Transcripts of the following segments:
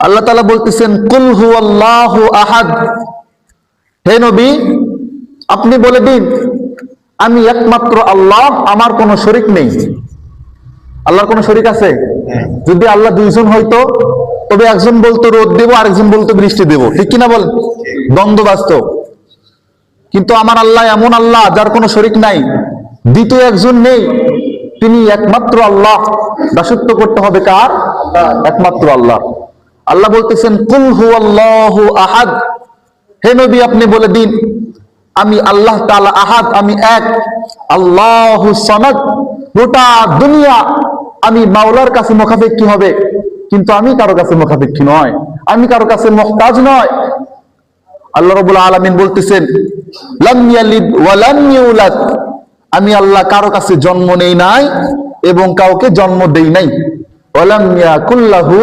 আল্লাহ তালা বলতেছেন, কুল হু আল্লাহ আহাদ। হে নবী, আপনি বলে দিন, আমি একমাত্র আল্লাহ, আমার কোনো শরিক নেই। আল্লাহর কোনো শরিক আছে? যদি আল্লাহ দুইজন হইতো, তবে একজন বলতো রোদ দেবো, আরেকজন বলতো বৃষ্টি দেবো। ঠিক কিনা বলেন? দ্বন্দ্ব কিন্তু আমার আল্লাহ এমন আল্লাহ, যার কোনো শরিক নাই। দ্বিতীয় একজন নেই। তিনি একমাত্র আল্লাহ। দাসত্ব করতে হবে কার? একমাত্র আল্লাহ। আল্লাহ বলতেছেন, কুল হু আল্লাহ আহাদ। হে নবী, আপনি বলে দিন, আমি আল্লাহ তাআলা আহাদ, আমি এক। আল্লাহ সনদ গোটা দুনিয়া, আমি মাওলার কাছে মুখাপেক্ষী হবে। কিন্তু আমি কারও কাছে মুখাপেক্ষী নয়, আমি কারও কাছে মুহতাজ নয়। আল্লাহ রাব্বুল আলামিন বলতেছেন আমি আল্লাহ কারও কাছে জন্ম নেই নাই এবং কাউকে জন্ম দেই নাই। ইয়াকুল্লাহু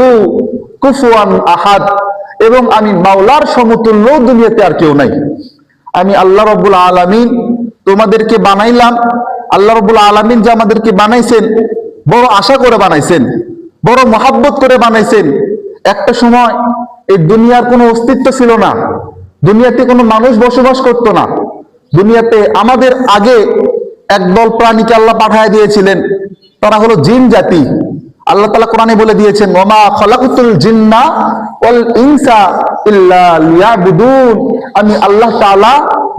কুফুয়ান আহাদ। এবং আমি মাওলার সমতুল্য দুনিয়াতে আর কেউ নাই। আমি আল্লাহ রাব্বুল আলামিন তোমাদেরকে বানাইলাম। আল্লাহ রাব্বুল আলামিন যে আমাদেরকে বানাইছেন, বড় আশা করে বানাইছেন, বড় মহাব্বত করে বানাইছেন। একটা সময় এই দুনিয়ার কোনো অস্তিত্ব ছিল না। দুনিয়াতে কোনো মানুষ বসবাস করতো না। দুনিয়াতে আমাদের আগে একদল প্রাণীকে আল্লাহ পাঠায় দিয়েছিলেন। তারা হলো জিন জাতি। আল্লাহ তালা কোরআনে বলে দিয়েছেন, ওমা খলাকুতুল জিন্না ওয়াল ইনসা ইল্লা আমি আল্লাহ তাআলা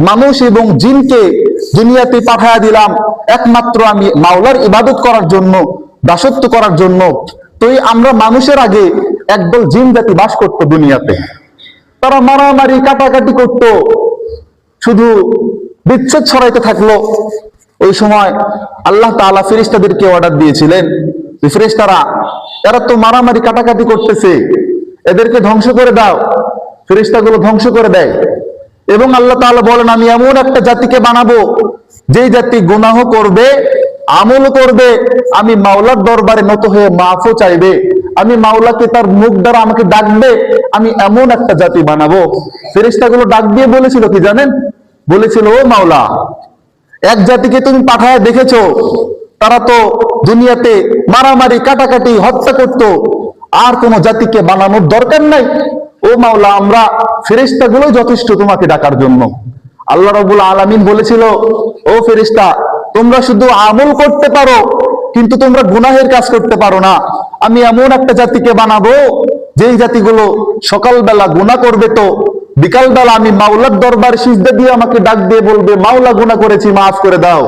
মানুষ এবং জিনকে দুনিয়াতে পাঠায় দিলাম। একমাত্র আমি মাওলার ইবাদত করার জন্য, দাসত্ব করার জন্য। তো আমরা মানুষের আগে একদল জিন জাতি বাস করতো দুনিয়াতে। তারা মারামারি, কাটাকাটি করত। শুধু বিচ্ছেদ ছড়াইতে থাকল। ওই সময় আল্লাহ তাআলা ফেরেশতাদেরকে অর্ডার দিয়েছিলেন ফেরেশতারা এরা তো মারামারি কাটাকাটি করতেছে, এদেরকে ধ্বংস করে দাও। ফেরেশতাগুলো ধ্বংস করে দেয়। এবং আল্লাহ তাআলা বলেন, আমি এমন একটা জাতিকে বানাবো, যেই জাতি গুনাহ করবে, আমল করবে, আমি মাওলার দরবারে নত হয়ে মাফও চাইবে, আমি মাওলাকে তার মুখ দ্বারা আমাকে ডাকবে, আমি এমন একটা জাতি বানাবো। ফেরেশতাগুলো ডাক দিয়ে বলেছিল কি জানেন? বলেছিল, ও মাওলা, এক জাতিকে তুমি পাঠায় দেখেছ, তারা তো দুনিয়াতে মারামারি, কাটাকাটি, হত্যা করত। আর কোন জাতিকে বানানোর দরকার নাই। ও মাওলা, আমরা ফেরিস্তা গুলো যথেষ্ট তোমাকে ডাকার জন্য। আল্লাহ রবুল আলমিন বলেছিল, ও ফেরিস্তা তোমরা শুধু আমল করতে পারো, কিন্তু তোমরা গুনাহের কাজ করতে পারো না। আমি এমন একটা জাতিকে বানাবো, যেই জাতিগুলো সকালবেলা গুনাহ করবে তো, বিকালবেলা আমি মাওলার দরবার সিজদা দিয়ে আমাকে ডাক দিয়ে বলবে, মাওলা, গুনাহ করেছি, মাফ করে দাও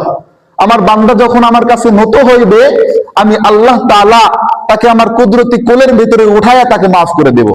আমার বান্দা যখন আমার কাছে নত হইবে, আমি আল্লাহ তালা তাকে আমার কুদরতি কোলের ভিতরে উঠায়া তাকে মাফ করে দেব।